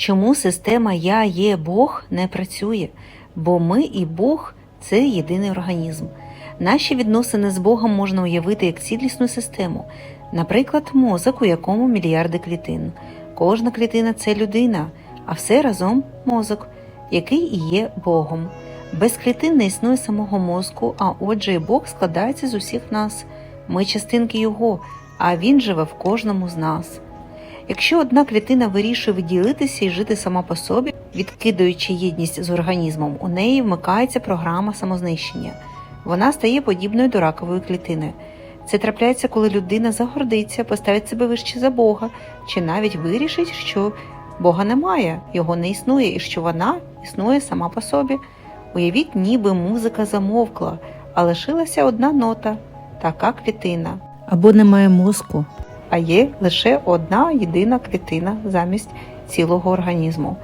Чому система Я є Бог не працює? Бо ми і Бог це єдиний організм. Наші відносини з Богом можна уявити як цілісну систему, наприклад, мозок, у якому мільярди клітин. Кожна клітина це людина, а все разом мозок, який і є Богом. Без клітин не існує самого мозку, а отже, і Бог складається з усіх нас. Ми частинки Його, а Він живе в кожному з нас. Якщо одна клітина вирішує відділитися і жити сама по собі, відкидаючи єдність з організмом, у неї вмикається програма самознищення. Вона стає подібною до ракової клітини. Це трапляється, коли людина загордиться, поставить себе вище за Бога, чи навіть вирішить, що Бога немає, його не існує, і що вона існує сама по собі. Уявіть, ніби музика замовкла, а лишилася одна нота, така клітина. Або немає мозку. А є лише одна єдина клітина замість цілого організму.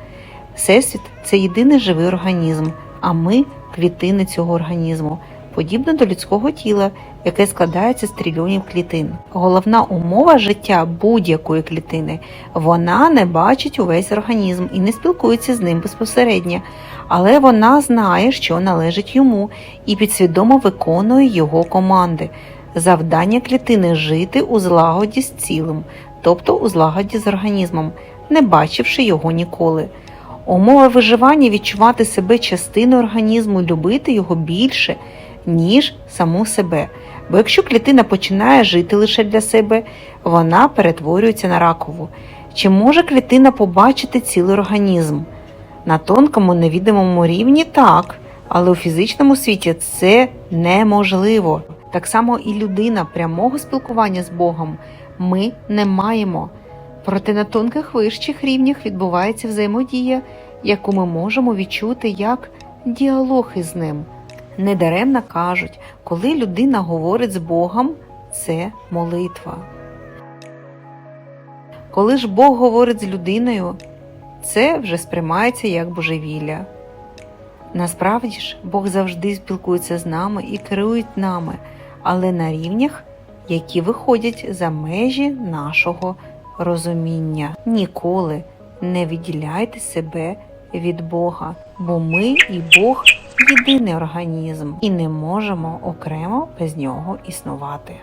Всесвіт це єдиний живий організм, а ми клітини цього організму, подібно до людського тіла, яке складається з трильйонів клітин. Головна умова життя будь-якої клітини вона не бачить увесь організм і не спілкується з ним безпосередньо, але вона знає, що належить йому, і підсвідомо виконує його команди. Завдання клітини жити у злагоді з цілим, тобто у злагоді з організмом, не бачивши його ніколи. Умова виживання відчувати себе частиною організму любити його більше, ніж саму себе. Бо якщо клітина починає жити лише для себе, вона перетворюється на ракову. Чи може клітина побачити цілий організм? На тонкому невідомому рівні так, але у фізичному світі це неможливо. Так само і людина прямого спілкування з Богом ми не маємо. Проте на тонких вищих рівнях відбувається взаємодія, яку ми можемо відчути як діалог із ним. Недаремно кажуть, коли людина говорить з Богом, це молитва. Коли ж Бог говорить з людиною, це вже сприймається як божевілля. Насправді ж, Бог завжди спілкується з нами і керує нами, але на рівнях, які виходять за межі нашого розуміння. Ніколи не відділяйте себе від Бога, бо ми і Бог єдиний організм і не можемо окремо без нього існувати.